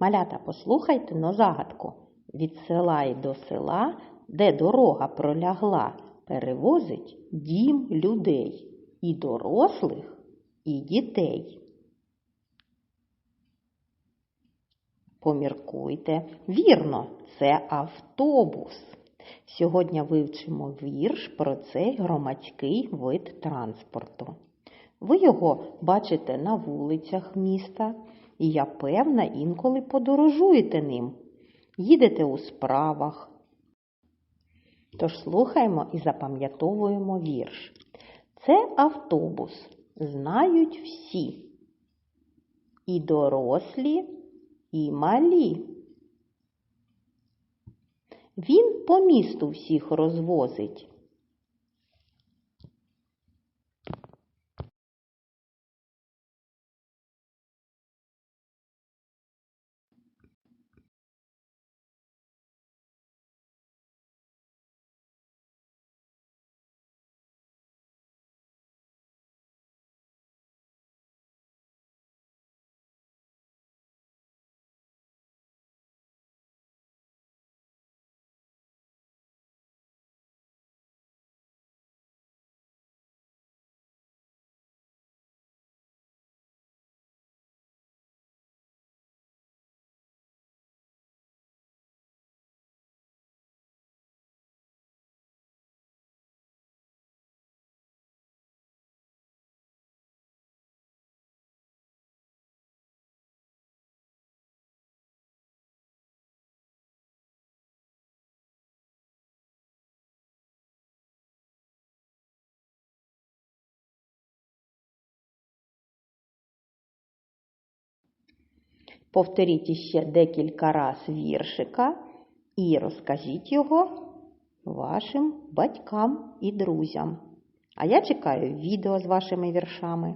Малята, послухайте но загадку. Від села й до села, де дорога пролягла, перевозить дім людей, і дорослих, і дітей. Поміркуйте. Вірно, це автобус. Сьогодні вивчимо вірш про цей громадський вид транспорту. Ви його бачите на вулицях міста, і я певна, інколи подорожуєте ним. Їдете у справах. Тож слухаємо і запам'ятовуємо вірш. Це автобус, знають всі. І дорослі, і малі. Він по місту всіх розвозить. Повторіть іще декілька раз віршика і розкажіть його вашим батькам і друзям. А я чекаю відео з вашими віршами.